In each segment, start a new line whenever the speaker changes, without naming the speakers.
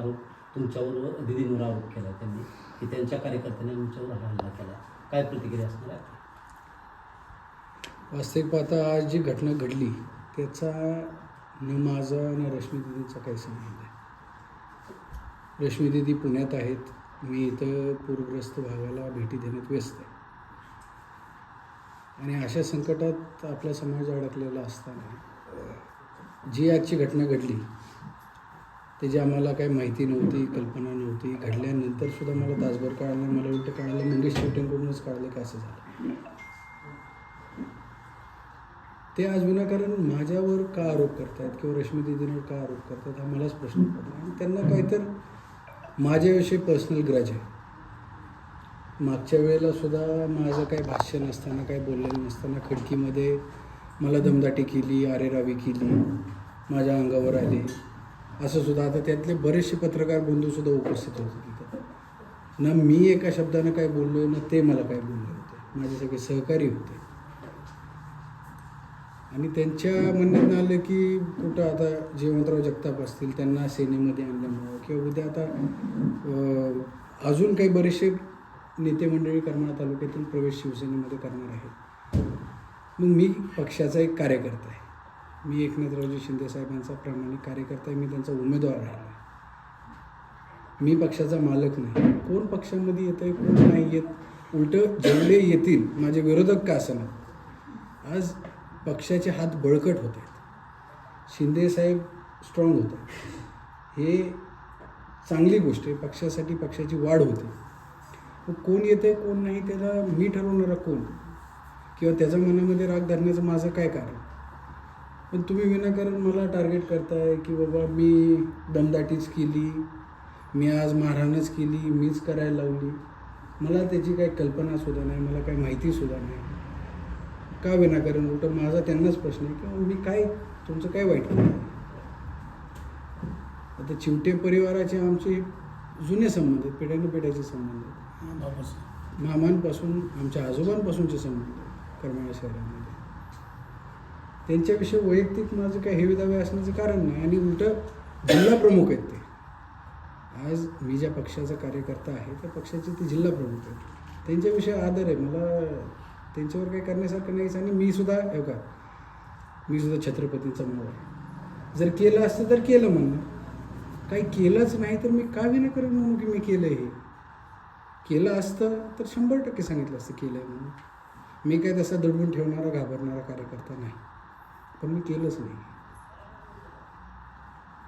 आरोप तुमच्यावर व दिदींवर आरोप केला त्यांनी की त्यांच्या कार्यकर्त्यांनी आमच्यावर हा हल्ला केला. काय प्रतिक्रिया असणार आहे?
वास्तविक पाहता आज जी घटना घडली त्याचा न माझा आणि रश्मी दिदीचा काही संबंध आहे रश्मी दिदी पुण्यात आहेत मी इथं पूरग्रस्त भागाला भेटी देण्यात व्यस्त आहे. आणि अशा संकटात आपला समाज अडकलेला असताना जी आजची घटना घडली त्याची आम्हाला काही माहिती नव्हती कल्पना नव्हती घडल्यानंतर सुद्धा मला तासभर कळालं मला उलटं कळालं मंगेश शेवटेंकडूनच कळालं की असं झालं. ते आज विनाकारण माझ्यावर का आरोप करतायत किंवा रश्मी दिदींवर का आरोप करतात हा मलाच प्रश्न पडला. आणि त्यांना काहीतर माझ्याविषयी पर्सनल ग्रज आहे. मागच्या वेळेला सुद्धा माझं काही भाष्य नसताना काही बोललेलं नसताना खिडकीमध्ये मला दमदाटी केली आरेरावी केली माझ्या अंगावर आले. असं सुद्धा. आता त्यातले बरेचसे पत्रकार बंधूसुद्धा उपस्थित होते तिथं. ना मी एका शब्दानं काय बोललो ना ते मला काय बोलले होते. माझे सगळे सहकारी होते. आणि त्यांच्या म्हणण्यात आलं की कुठं आता जयवंतराव जगताप असतील त्यांना सेनेमध्ये आणल्यामुळं किंवा उद्या आता अजून काही बरेचसे नेते मंडळी करमाळा तालुक्यातून प्रवेश शिवसेनेमध्ये करणार आहेत. मग मी पक्षाचा एक कार्यकर्ता आहे. मी एकनाथरावजी शिंदे साहेबांचा प्रामाणिक कार्यकर्ता आहे. मी त्यांचा उमेदवार राहिला आहे. मी पक्षाचा मालक नाही. कोण पक्षामध्ये येतं आहे कोण नाही येत उलटं जेवढे येतील माझे विरोधक का असणार? आज पक्षाचे हात बळकट होत आहेत. शिंदेसाहेब स्ट्रॉंग होत. हे चांगली गोष्ट आहे. पक्षासाठी पक्षाची वाढ होते. मग कोण आहे कोण नाही त्याला मी ठरवणारा कोण? किंवा त्याच्या मनामध्ये राग धरण्याचं माझं काय कारण? पण तुम्ही विनाकारण मला टार्गेट करताय की बाबा मी दमदाटीच केली मी आज मारहाणच केली मीच करायला लावली. मला त्याची काही कल्पना सुद्धा नाही मला काही माहिती सुद्धा नाही. का विनाकारण? उलटं माझा त्यांनाच प्रश्न आहे की मी काय तुमचं काय वाईट केलं? आता चिवटे परिवाराचे आमचे जुने संबंध आहेत पिढ्यानुपिढ्याचे संबंध आहेत. मामांपासून आमच्या आजोबांपासूनचे संबंध आहेत करमाळा शहरामध्ये. त्यांच्याविषयी वैयक्तिक माझं काही हेवेदावे असण्याचं कारण नाही. आणि उलटं जिल्हा प्रमुख आहेत ते. आज मी ज्या पक्षाचा कार्यकर्ता आहे त्या पक्षाचे ते जिल्हा प्रमुख आहेत. त्यांच्याविषयी आदर आहे. मला त्यांच्यावर काही करण्यासारखं नाहीच आणि मी सुद्धा हे का मी सुद्धा छत्रपतींचा माव आहे. जर केलं असतं तर केलं म्हणणं काही केलंच नाही तर मी का विनाकारण म्हणू की मी केलं हे? केलं असतं तर शंभर टक्के सांगितलं असतं केलं आहे म्हणून. मी काय तसा दडवून ठेवणारा घाबरणारा कार्यकर्ता नाही. पण मी केलंच नाही.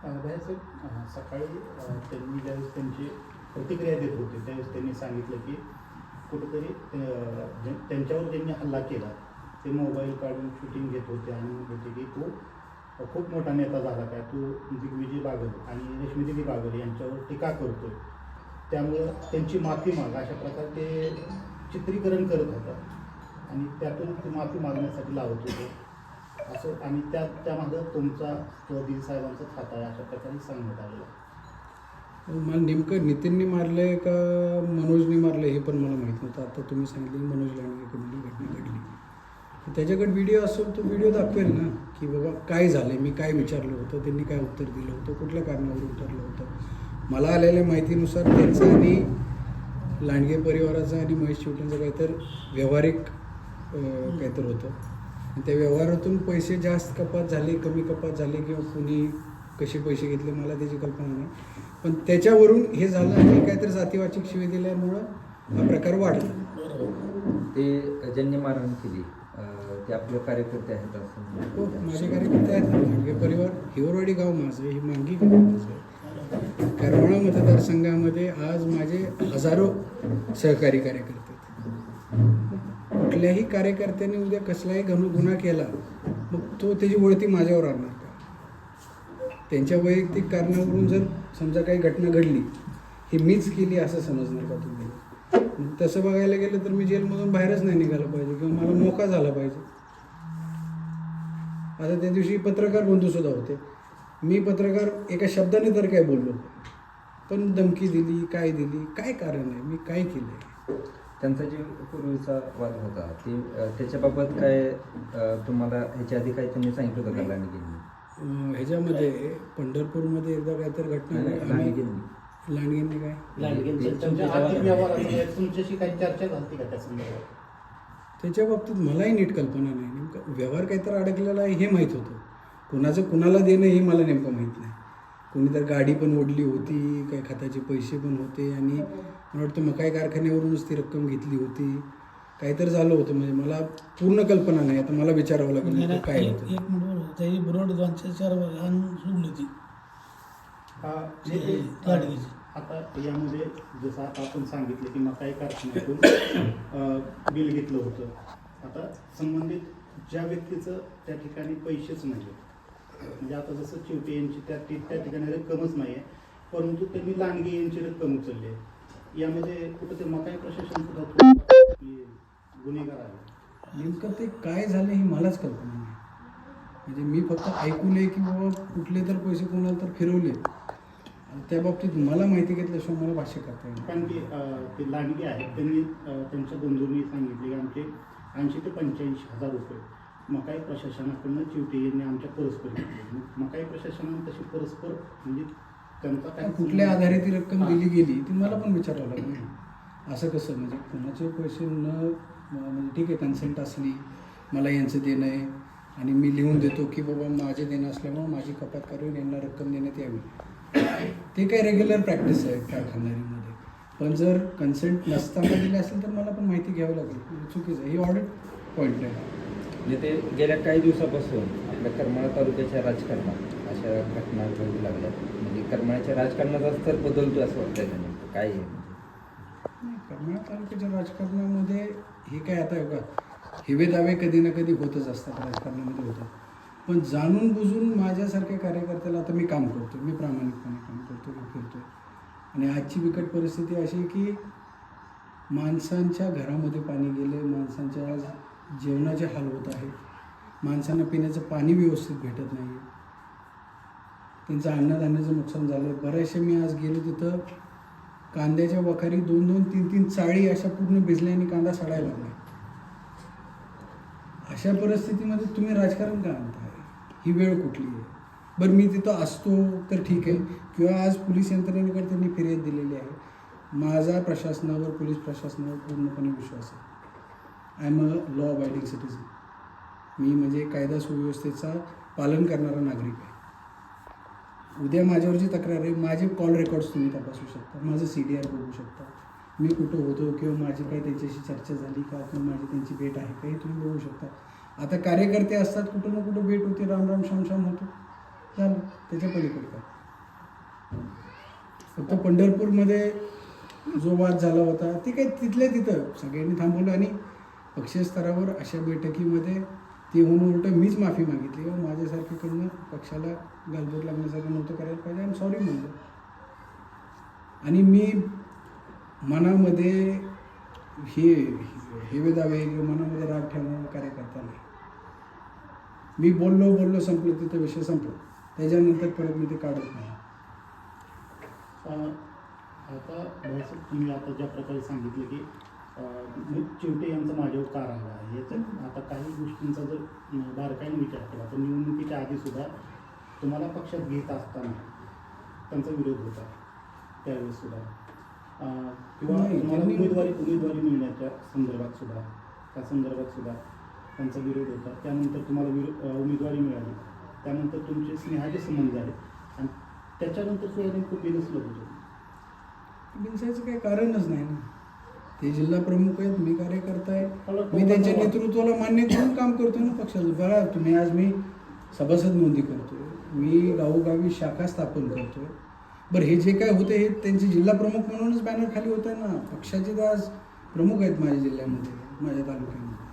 साहेब सकाळी त्यांनी ज्यावेळेस त्यांची प्रतिक्रिया देत होते त्यावेळेस त्यांनी सांगितलं की कुठेतरी त्यांच्यावर ज्यांनी हल्ला केला ते मोबाईल काढून शूटिंग घेत होते आणि म्हणत होते की तो खूप मोठा नेता झाला काय तो दिग्विजय म्हणजे बागल आणि रश्मीदेवी बागल यांच्यावर टीका करतोय. त्यामुळं त्यांची माफी माग अशा प्रकारे ते चित्रीकरण करत होता. आणि त्यातून ती माफी मागण्यासाठी लावत होते. असं आणि त्या त्यामागं तुमचा किंवा दिल साहेबांचा खाता आहे अशा प्रकारे सांगण्यात आलेलं आहे.
मला नेमकं नितीनने मारलंय का मनोजने मारलंय हे पण मला माहीत नव्हतं. आता तुम्ही सांगितलं मनोज लांडगेकडून ही घटना घडली. त्याच्याकडे व्हिडिओ असेल तो व्हिडिओ दाखवेल ना की बाबा काय झालं मी काय विचारलं होतं त्यांनी काय उत्तर दिलं होतं कुठल्या कारणावर उतरलं होतं. मला आलेल्या माहितीनुसार त्यांचं आणि लांडगे परिवाराचं आणि महेश चिवटेंचं काहीतर व्यावहारिक काहीतर होतं. त्या व्यवहारातून पैसे जास्त कपात झाले कमी कपात झाले किंवा कुणी कसे पैसे घेतले मला त्याची कल्पना नाही. पण त्याच्यावरून हे झालं आणि काहीतरी जातीवाचक शिवे दिल्यामुळं हा प्रकार वाढला.
ते ज्यांनी मारहाण केली. ते आपले कार्यकर्ते आहेत
हो
असं
माझे कार्यकर्ते आहेत. लांडगे परिवार हिवरवाडी गाव माझं हे मांगी गाव माझं. करमाळा मतदारसंघामध्ये आज माझे हजारो सहकारी कार्यकर्ते कुठल्याही कार्यकर्त्याने उद्या कसलाही गनु गुन्हा केला मग तो त्याची वळती माझ्यावर आणणार का? त्यांच्या वैयक्तिक कारणावरून जर समजा काही घटना घडली ही मीच केली असं समजणार का तुम्ही? तसं बघायला गेलं तर मी जेलमधून बाहेरच नाही निघालं पाहिजे किंवा मला मोका झाला पाहिजे. आता त्या दिवशी पत्रकार बंधूसुद्धा होते. मी पत्रकार एका शब्दाने तर काय बोललो? पण धमकी दिली काय दिली काय कारण आहे? मी काय केलं आहे
त्यांचा जे पूर्वीचा वाद होता ते त्याच्याबाबत काय तुम्हाला ह्याच्या आधी काय त्यांनी सांगितलं होतं का लांडगेंनी?
ह्याच्यामध्ये पंढरपूरमध्ये एकदा काहीतरी घटना
लांडगेंनी.
लांडगेंनी काय?
तुमच्याशी काही चर्चा झाली का त्या संदर्भात?
त्याच्या बाबतीत मलाही नीट कल्पना नाही. नेमकं व्यवहार काहीतरी अडकलेला आहे हे माहीत होतं. कोणाचं कुणाला देणं हे मला नेमकं माहीत नाही. कोणी तर गाडी पण ओढली होती काही खताचे पैसे पण होते आणि मला वाटतं मकाई कारखान्यावरूनच ती रक्कम घेतली होती. काहीतरी झालं होतं. म्हणजे मला पूर्ण कल्पना नाही. आता मला विचारावं लागेल काय
एक
होतं.
एक मिनिट दोनशे चार घाण सोडली होती.
हा, जे ते,
लाडगेची.
आता यामध्ये जसं आता आपण सांगितलं की मकाई कारखान्यातून बिल घेतलं होतं. आता संबंधित ज्या व्यक्तीचं त्या ठिकाणी पैसेच नाही म्हणजे आता जसं चिवटे यांची त्या त्या ठिकाणी रक्कमच नाही आहे परंतु त्यांनी लांडगे यांची रक्कम उचलली आहे. यामध्ये कुठं ते मकाई प्रशासन सुद्धा गुन्हेगार आहे.
नेमकं ते काय झालं ही मलाच कल्पना नाही. म्हणजे मी फक्त ऐकून आहे की बाबा कुठले तर पैसे कोणाला तर फिरवले. आणि त्या बाबतीत मला माहिती घेतल्याशिवाय मला भाष्य करता येईल
कारण की ते लांडगे आहेत. त्यांनी त्यांच्या बंधूंनी सांगितले की आमचे ऐंशी ते पंच्याऐंशी हजार रुपये मकाई प्रशासनाकडनं चिवटे यांनी आमच्या परस्पर घेतले. मकाई प्रशासनाने तशी परस्पर म्हणजे त्यांचा काय
कुठल्या आधारे ती रक्कम दिली गेली ती मला पण विचारावं लागेल. असं कसं? म्हणजे कोणाचे पैसे न म्हणजे ठीक आहे कन्सेंट असली मला यांचं देणं आहे आणि मी लिहून देतो की बाबा माझे देणं असल्यामुळे माझी कपात करून यांना रक्कम देण्यात यावी. ते काय रेग्युलर प्रॅक्टिस आहे कारखानदारीमध्ये पण जर कन्सेंट नसताना दिले असेल तर मला पण माहिती घ्यावी लागेल. चुकीचं आहे. ही ऑडिट पॉईंट आहे.
म्हणजे ते गेल्या काही दिवसापासून आपल्या करमाळा तालुक्याच्या राजकारणात अशा घटना घडू लागल्या. म्हणजे करमाळ्याच्या राजकारणाचा स्तर बदलतो असं वाटतं का काय आहे?
नाही करमाळा तालुक्याच्या राजकारणामध्ये हे काय आता बघा हिवे दावे कधी ना कधी होतच असतात राजकारणामध्ये होतात. पण जाणून बुजून माझ्यासारख्या कार्यकर्त्याला आता मी काम करतो मी प्रामाणिकपणे काम करतो मी फिरतो आणि आजची बिकट परिस्थिती अशी आहे की माणसांच्या घरामध्ये पाणी गेले माणसांच्या आज जेवणाचे हाल होत आहेत. माणसांना पिण्याचं पाणी व्यवस्थित भेटत नाही त्यांचं अन्नधान्याचं नुकसान झालं आहे बऱ्याचशा मी आज गेलो तिथं. कांद्याच्या वखारी दोन दोन तीन तीन चाळी अशा पूर्ण भिजल्याने कांदा सडायला लागला. अशा परिस्थितीमध्ये तुम्ही राजकारण का आणताय? ही वेळ कुठली आहे? बरं मी तिथं असतो तर ठीक आहे. किंवा आज पोलीस यंत्रणेकडे त्यांनी फिर्याद दिलेली आहे. माझा प्रशासनावर पोलीस प्रशासनावर पूर्णपणे विश्वास आहे. I am a law abiding citizen मी म्हणजे कायदा सुव्यवस्थेचा पालन करणारा नागरिक आहे. उद्या माझ्यावर जी तक्रार आहे माझे कॉल रेकॉर्ड्स तुम्ही तपासू शकता माझं सी डी आर बघू शकता. मी कुठं होतो किंवा माझी काही त्यांच्याशी चर्चा झाली का किंवा माझी त्यांची भेट आहे का हे तुम्ही बघू शकता. आता कार्यकर्ते असतात कुठं ना कुठं भेट होते राम राम शाम शाम होतो. झालं त्याच्या पलीकडे काय? फक्त पंढरपूरमध्ये जो वाद झाला होता ते काय तिथल्या तिथं सगळ्यांनी थांबवलं आणि पक्षस्तरावर अशा बैठकीमध्ये ते होऊन उलट मीच माफी मागितली. व माझ्यासारखीकडनं पक्षाला गालबोट लागण्यासारखं नव्हतं करायला पाहिजे. आणि सॉरी म्हणलं. आणि मी मनामध्ये हे हेवे दावे किंवा मनामध्ये राग ठेवणारा कार्यकर्ता नाही. मी बोललो बोललो संपलो तिथं विषय संपलो. त्याच्यानंतर परत मी ते काढत नाही.
आता तुम्ही आता ज्या प्रकारे सांगितलं की चिवटे यांचा माझ्यावर का राहिला आहे याच्यात आता काही गोष्टींचा जर बारकाईने विचार केला तर निवडणुकीच्या आधीसुद्धा तुम्हाला पक्षात घेत असताना त्यांचा विरोध होता. त्यावेळेस सुद्धा. अं, किंवा तुम्हाला उमेदवारी उमेदवारी मिळण्याच्या संदर्भात सुद्धा त्या संदर्भात सुद्धा त्यांचा विरोध होता. त्यानंतर तुम्हाला विरो उमेदवारी मिळाली. त्यानंतर तुमचे स्नेहाचे संबंध झाले आणि त्याच्यानंतर सुद्धा नेमकं बिनसलं होतं.
बिनसायचं काही कारणच नाही ना. ते जिल्हा प्रमुख आहेत मी कार्यकर्ता आहे. मी त्यांच्या नेतृत्वाला मान्य करून काम करतो ना पक्षाचं. बघा तुम्ही आज मी सभासद नोंदी करतोय. मी गावोगावी शाखा स्थापन करतोय. बरं हे जे काय होते हे त्यांचे जिल्हा प्रमुख म्हणूनच बॅनर खाली होत ना. पक्षाचे तर आज प्रमुख आहेत माझ्या जिल्ह्यामध्ये माझ्या तालुक्यामध्ये.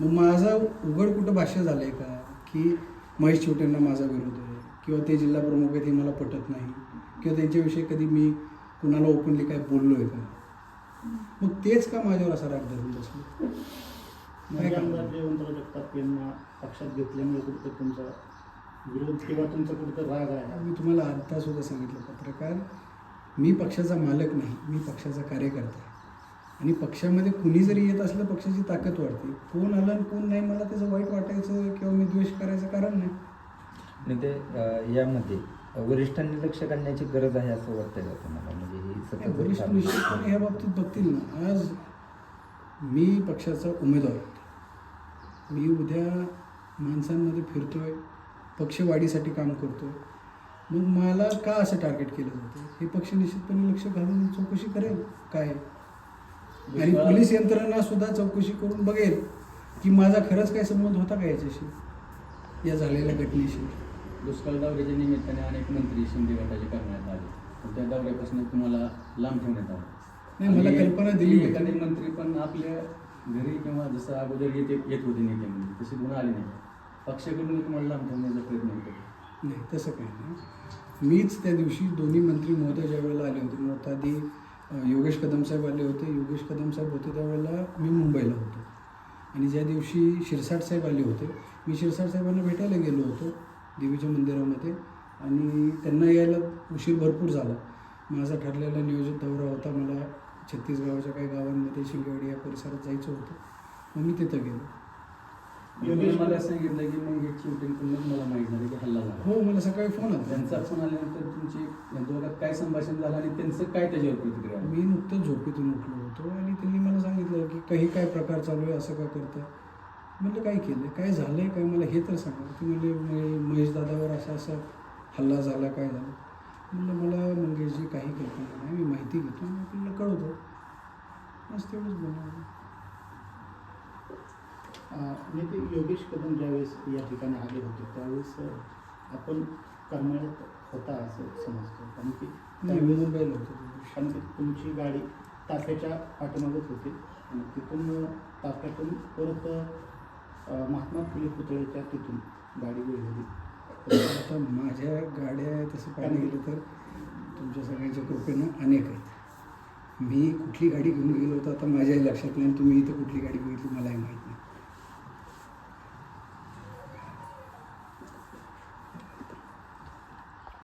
मग माझा उघड कुठं भाष्य झालं आहे का? की महेश चिवटेंना माझा विरोध आहे. किंवा ते जिल्हा प्रमुख आहेत हे मला पटत नाही. किंवा त्यांच्याविषयी कधी मी कुणाला ओपनली काय बोललो आहे का? मग तेच का माझ्यावर असा राग धरून बसलो? काय
माझे
करणार?
आमदार जयवंतराव जगताप यांना पक्षात घेतल्यामुळे कुठं तुमचा विरोध किंवा तुमचा कुठं राग आहे.
मी तुम्हाला आता सुद्धा सांगितलं पत्रकार. मी पक्षाचा मालक नाही मी पक्षाचा कार्यकर्ता आहे. आणि पक्षामध्ये कुणी जरी येत असलं पक्षाची ताकद वाढते. कोण आलं आणि कोण नाही मला त्याचं वाईट वाटायचं किंवा मी द्वेष करायचं कारण नाही.
आणि ते यामध्ये वरिष्ठांनी लक्ष घालण्याची गरज आहे असं वाटतंय का तुम्हाला? म्हणजे ही
वरिष्ठ निश्चितपणे ह्या बाबतीत बघतील ना. आज मी पक्षाचा उमेदवार मी उद्या माणसांमध्ये फिरतोय पक्षवाढीसाठी काम करतोय. मग मला का असं टार्गेट केलं जातं? हे पक्ष निश्चितपणे लक्ष घालून चौकशी करेल काय? आणि पोलीस यंत्रणा सुद्धा चौकशी करून बघेल की माझा खरंच काय संबंध होता का याच्याशी? या झालेल्या घटनेशी.
दुष्काळ दौऱ्याच्या निमित्ताने अनेक मंत्री शिंदे गटाचे करण्यात आले. पण त्या दौऱ्यापासून तुम्हाला लांब ठेवण्यात आलं.
नाही, मला कल्पना दिली.
एखादे मंत्री पण आपल्या घरी किंवा जसं अगोदर येते येत होते नेते म्हणजे तसे गुण आले नाही. पक्षाकडून तुम्हाला लांब ठेवण्याचा प्रयत्न होतो
नाही तसं काही नाही. मीच त्या दिवशी दोन्ही मंत्री महोदय ज्या वेळेला आले होते मुळात आधी योगेश कदम साहेब आले होते. योगेश कदम साहेब होते त्यावेळेला मी मुंबईला होतो. आणि ज्या दिवशी शिरसाट साहेब आले होते मी शिरसाट साहेबांना भेटायला गेलो होतो. देवीच्या मंदिरामध्ये. आणि त्यांना यायला उशीर भरपूर झाला. माझा ठरलेला नियोजित दौरा होता. मला छत्तीसगावच्या काही गावांमध्ये शिंगेवाडी या परिसरात जायचं होतं. मग मी तिथं गेलो.
योगेश मला सांगितलं की मग एक शूटिंग करूनच मला माहीत झालं की हल्ला झाला.
हो मला सकाळी फोन आला.
त्यांचा फोन आल्यानंतर तुमची दोघात काय संभाषण झालं आणि त्यांचं काय त्याच्यावर प्रतिक्रिया
मी नुकतंच झोपेतून उठलो होतो आणि त्यांनी मला सांगितलं की काही काय प्रकार चालू आहे असं का करताय? म्हणलं काय केलं काय झालं आहे काय मला हे तर सांगा. ती म्हणले "महे- महेश दादावर असा असा हल्ला झाला काय झालं? म्हणलं मला मंगेशजी काही कल्पना नाही मी माहिती घेतो. आणि आपल्याला कळवतो. बस तेवढंच बनवलं.
आणि ते योगेश कदम ज्यावेळेस या ठिकाणी आले होते त्यावेळेस आपण करमाळ्यात होता असं समजतं. कारण की
नाही मी
त्यावेळेस
मुंबईला होतो.
कारण की तुमची गाडी ताफ्याच्या पाठीमागत होती. आणि तिथून ताफ्यातून परत महात्मा फुले पुतळ्याच्या तिथून गाडी गेलेली.
आता माझ्या गाड्या तसं पाहायला गेलं तर तुमच्या सगळ्यांच्या कृपेनं अनेक आहेत. मी कुठली गाडी घेऊन गेलो होतो आता माझ्याही लक्षात नाही आणि तुम्ही इथं कुठली गाडी बघितली मलाही माहीत